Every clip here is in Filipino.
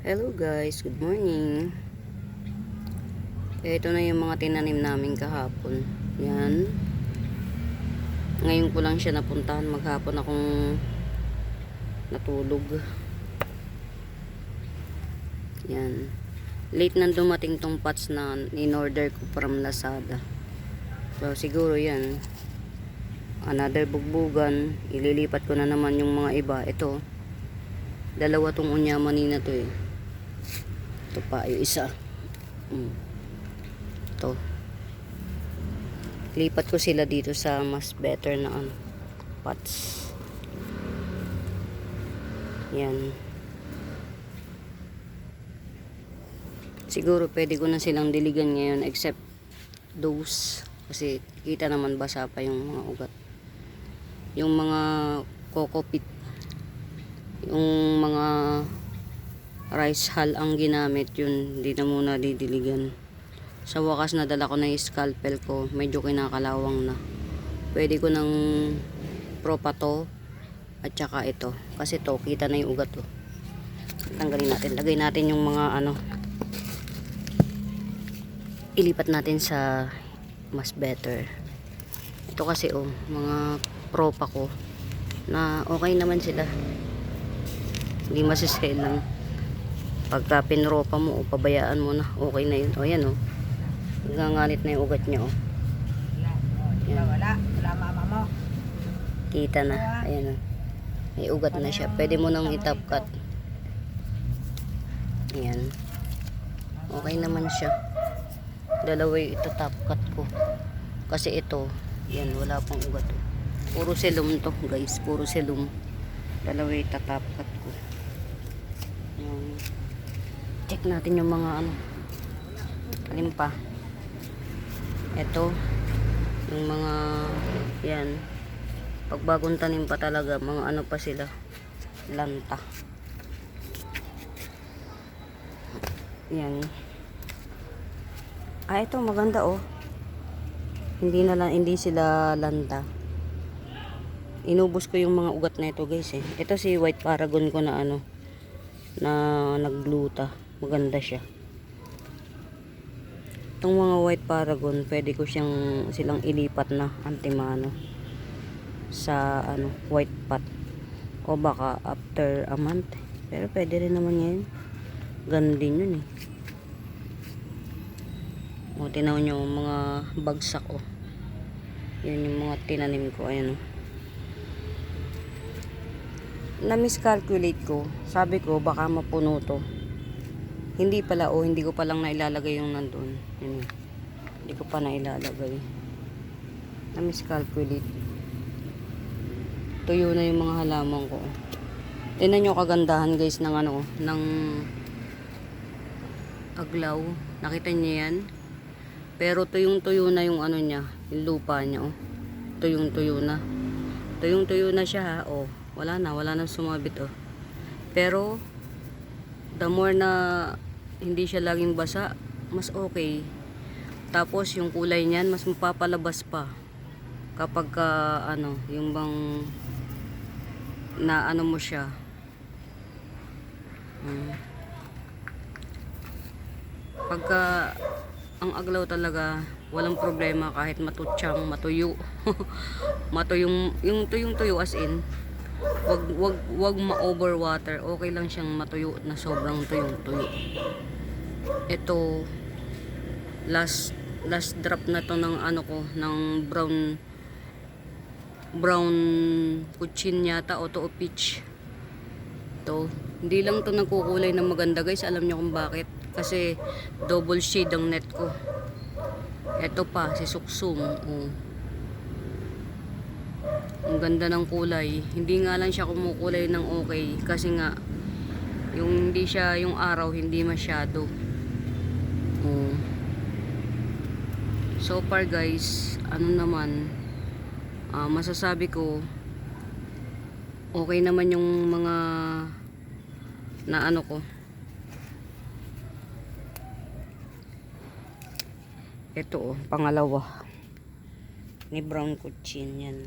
Hello guys, good morning. Ito na yung mga tinanim namin kahapon. Yan. Ngayon ko lang siya napuntahan. Maghapon akong natulog. Yan. Late nang dumating tong pots na in-order ko from Lazada. So siguro yan. Another bugbugan. Ililipat ko na naman yung mga iba. Ito. Dalawa tong unyaman na to eh. Ito pa, yung isa. Mm. Ito. Lipat ko sila dito sa mas better na ano, pots. Yan. Siguro pwede ko na silang diligan ngayon except those. Kasi kita naman basa pa yung mga ugat. Yung mga coco pit. Yung mga rice hull ang ginamit yun hindi na muna didiligan. Sa wakas nadala ko na yung scalpel ko. Medyo kinakalawang na. Pwede ko ng propa to at saka ito. Kasi to kita na yung ugat to tanggalin natin. Lagay natin yung mga ano ilipat natin sa mas better. Ito kasi oh mga propa ko na okay naman sila. Hindi masiselang pagka pinropa mo o pabayaan mo na. Okay na yun. O yan o nagangalit na yung ugat niya o Wala, wala. Wala mama mo. kita na. Ayan o may ugat na siya. Pwede mo nang itap cut. Ayan. Okay naman siya. Dalawa yung ito top cut ko. Kasi ito yan wala pang ugat o. puro silum to guys. Puro silum. Dalawa yung tatap cut ko. Yan check natin yung mga ano alin pa. Ito yung mga yan. Pag bagong tanim pa talaga mga ano pa sila lanta. Yan. Ah ito maganda oh. Hindi na lang hindi sila lanta. Inubos ko yung mga ugat na ito guys eh. Ito si white paragon ko na ano na nagluta maganda siya. Itong mga white paragon pwede ko siyang silang ilipat na antimano sa ano white pot. O baka after a month. Pero pwede rin naman yan. Ganun din yun eh. O tinaw nyo mga bagsak oh. Yun yung mga tinanim ko ayan oh. Na miscalculate ko. Sabi ko baka mapuno to hindi pala oh hindi ko pa lang nailalagay yung nandun. Yun, hindi ko pa nailalagay. Na miscalculate tuyo na yung mga halaman ko. Tingnan nyo kagandahan guys ng ano ng aglaw. Nakita niyo yan? Pero tuyong tuyo na yung ano niya yung lupa niya oh. Tuyong tuyo na. Tuyong tuyo na siya ha? Oh wala na wala na sumabit oh. Pero the more na hindi siya laging basa mas okay. Tapos yung kulay niyan mas mapapalabas pa. Kapag ka, ano yung bang na ano mo siya. Hmm. pagka ang aglaw talaga walang problema kahit matutsang matuyo. Matuyong yung tuyong tuyo as in wag wag wag ma-over water. Okay lang siyang matuyo na sobrang tuyong tuyo. Ito last last drop na to ng ano ko ng brown brown kuchin yata o to peach. To hindi lang to nagkukulay ng maganda guys. Alam niyo kung bakit? Kasi double shade ang net ko. Ito pa si Suksum. Oh. Ang ganda ng kulay. Hindi nga lang siya kumukulay ng okay kasi nga yung hindi siya yung araw hindi masyado. Oh. So far guys, ano naman ah, masasabi ko okay naman yung mga na ano ko. Ito oh, pangalawa. Ni brown kuchin yan.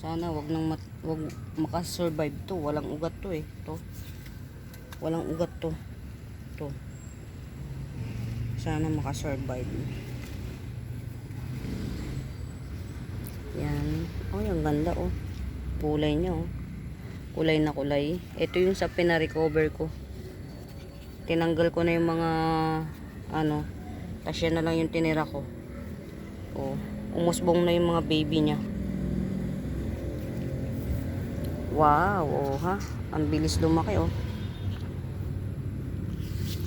Sana wag nang mat wag makasurvive to. Walang ugat to eh. To. Walang ugat to. To. Sana makasurvive. Yan. Oh, yung ganda oh. Kulay niya oh. Kulay na kulay. Ito yung sa pina-recover ko. Tinanggal ko na yung mga ano. Tapos na lang yung tinira ko. Oh. Umusbong na yung mga baby niya. Wow, oh ha. Ang bilis lumaki oh.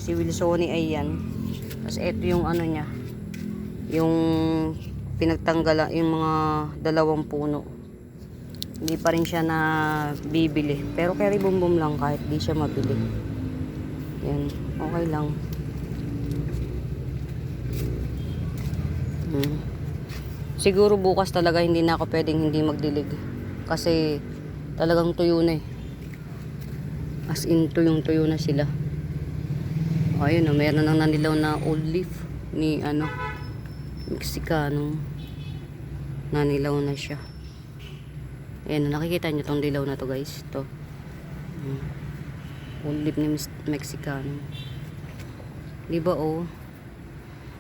Si Wilsoni ay yan. Tapos ito yung ano niya. Yung pinagtanggal yung mga dalawang puno. Hindi pa rin siya na bibili. Pero boom boom lang kahit di siya mabili. Yan, okay lang. Hmm. Siguro bukas talaga hindi na ako pwedeng hindi magdilig. Kasi talagang tuyo na eh. As in tuyong tuyo na sila. O, ayun o, meron nang nanilaw na old leaf ni ano, Mexicano. Nanilaw na siya. Ayan, nakikita nyo tong dilaw na to guys. To. Hmm. Old leaf ni Mexicano. Di ba oh?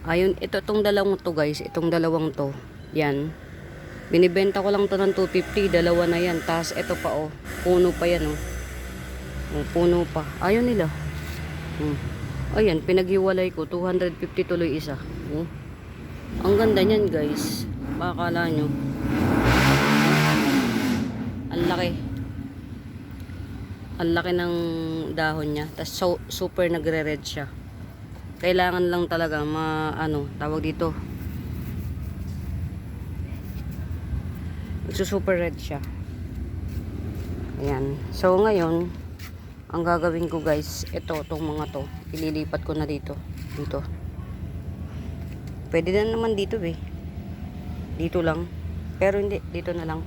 Ayun, ito tong dalawang to guys, itong dalawang to. Yan. Binibenta ko lang to ng 250, dalawa na yan. Tapos ito pa oh, puno pa yan oh. Oh, puno pa. Ayun nila. Hmm. Ayan, pinaghiwalay ko. 250 tuloy isa. Oh. Ang ganda niyan, guys. Makakala nyo. Ang laki. Ang laki ng dahon niya. Tapos so, super nagre-red siya. Kailangan lang talaga ma ano, tawag dito. Super red siya. Ayan. So ngayon, ang gagawin ko guys, ito, itong mga to, ililipat ko na dito. Dito. Pwede na naman dito eh. Dito lang. Pero hindi, dito na lang.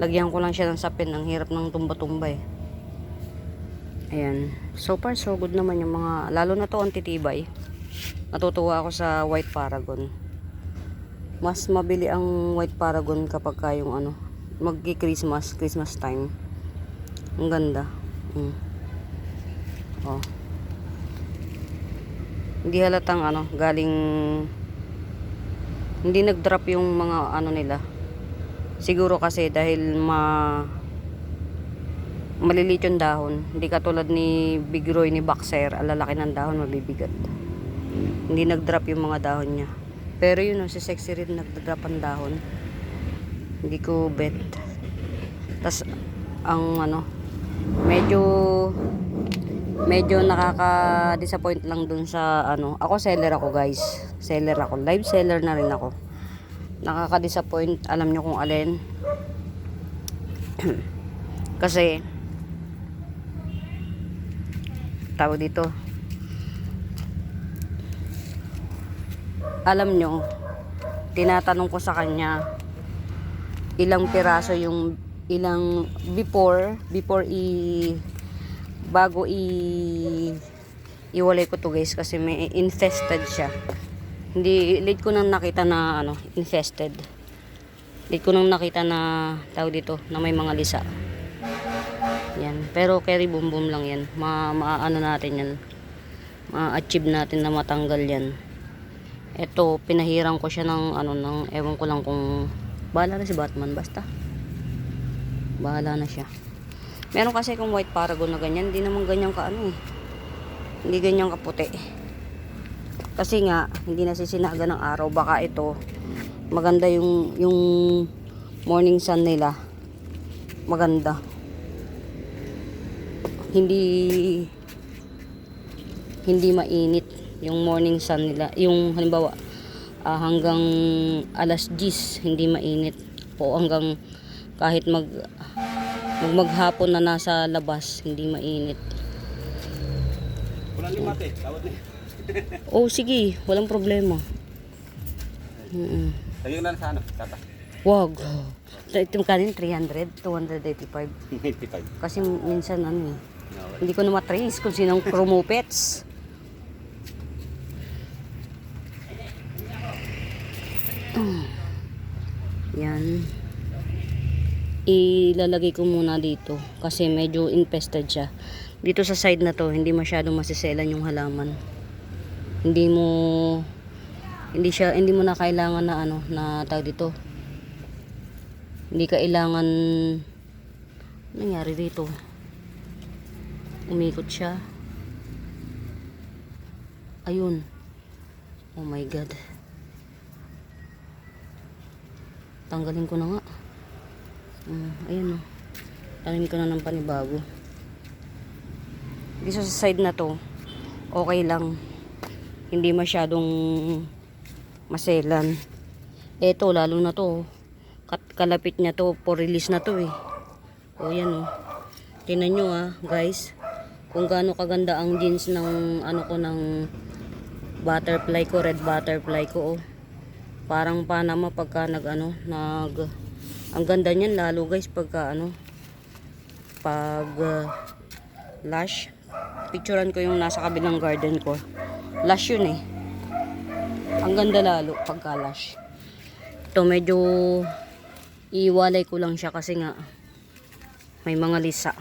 Lagyan ko lang siya ng sapin. Ang hirap ng tumba-tumba eh. Ayan. So far, so good naman yung mga, lalo na to ang titibay. Natutuwa ako sa white paragon. Mas mabili ang white paragon kapag ka yung ano, magki-Christmas, Christmas time. Ang ganda. Mm. Oh. Hindi halatang ano, galing hindi nag-drop yung mga ano nila. Siguro kasi dahil ma maliliit yung dahon. Hindi katulad ni Big Roy ni Boxer, alalaki ng dahon, mabibigat. Hindi nag-drop yung mga dahon niya. Pero yun, oh, si Sexy rin nag-drop ang dahon. Hindi ko bet. Tas ang ano, medyo medyo nakaka-disappoint lang dun sa ano. Ako seller ako, guys. Seller ako. Live seller na rin ako. Nakaka-disappoint. Alam nyo kung alin. Kasi tawag dito. Alam nyo, tinatanong ko sa kanya ilang piraso yung ilang before before i bago i iwalay ko to guys kasi may infested siya. Hindi late ko nang nakita na ano infested. Late ko nang nakita na tawag dito na may mga lisa. Yan. Pero carry boom boom lang yan. Ma, ma ano natin yan. Ma-achieve natin na matanggal yan ito pinahiram ko siya ng ano ng ewan ko lang kung bahala na si Batman basta. Bahala na siya. Meron kasi kung white paragon na ganyan hindi naman ganyan ka ano eh. Hindi ganyan kaputi. Kasi nga hindi nasisinaga ng araw baka ito maganda yung yung morning sun nila. Maganda. Hindi hindi mainit yung morning sun nila yung halimbawa ah, hanggang alas 10 hindi mainit po hanggang kahit mag mag maghapon na nasa labas hindi mainit. Walang limate, tawad na. oh sige walang problema. Mm Lagyan na sa ano, tata. wag. Ito kanin 300 285 95. kasi minsan ano eh hindi ko na matrace kung sinong chromopets yan Yan. Ilalagay ko muna dito kasi medyo infested siya. Dito sa side na to, hindi masyadong masiselan yung halaman. Hindi mo hindi siya hindi mo na kailangan na ano na tag dito. Hindi kailangan Anong nangyari dito. Umikot siya. Ayun. Oh my god. Tanggalin ko na nga. Mm, ayun oh. Tanim ko na ng panibago. Dito sa side na to, okay lang. Hindi masyadong maselan. Eto, lalo na to. Kat- kalapit niya to, for release na to eh. O yan oh. Tingnan nyo ah, guys. Kung gaano kaganda ang jeans ng ano ko ng butterfly ko, red butterfly ko oh. Parang Panama pagka nag ano, nag ang ganda niyan lalo guys pagka ano pag uh, lash. Picturean ko yung nasa kabilang garden ko. Lash yun eh. Ang ganda lalo pagka lash. Ito medyo iwalay ko lang siya kasi nga may mga lisa.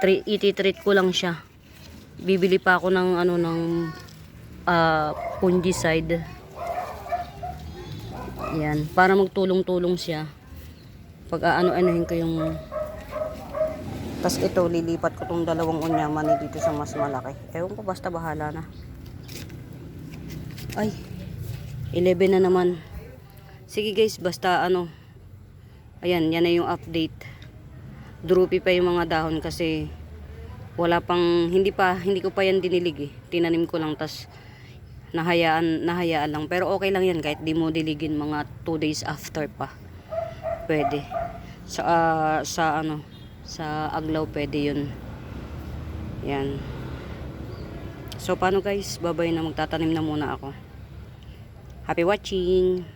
Tri- iti-treat ko lang siya. Bibili pa ako ng ano ng uh, fungicide yan para magtulong-tulong siya. Pag aano-anuhin ko yung tas ito lilipat ko tong dalawang unyamani dito sa mas malaki. Ewan ko basta bahala na. Ay 11 na naman. Sige guys basta ano ayan yan na yung update. Droopy pa yung mga dahon kasi wala pang hindi pa hindi ko pa yan dinilig eh. Tinanim ko lang tas nahayaan nahayaan lang. Pero okay lang yan kahit di mo diligin mga 2 days after pa. Pwede. Sa ah, sa ano sa aglaw pwede yun. Yan. So paano guys? Babay na magtatanim na muna ako. Happy watching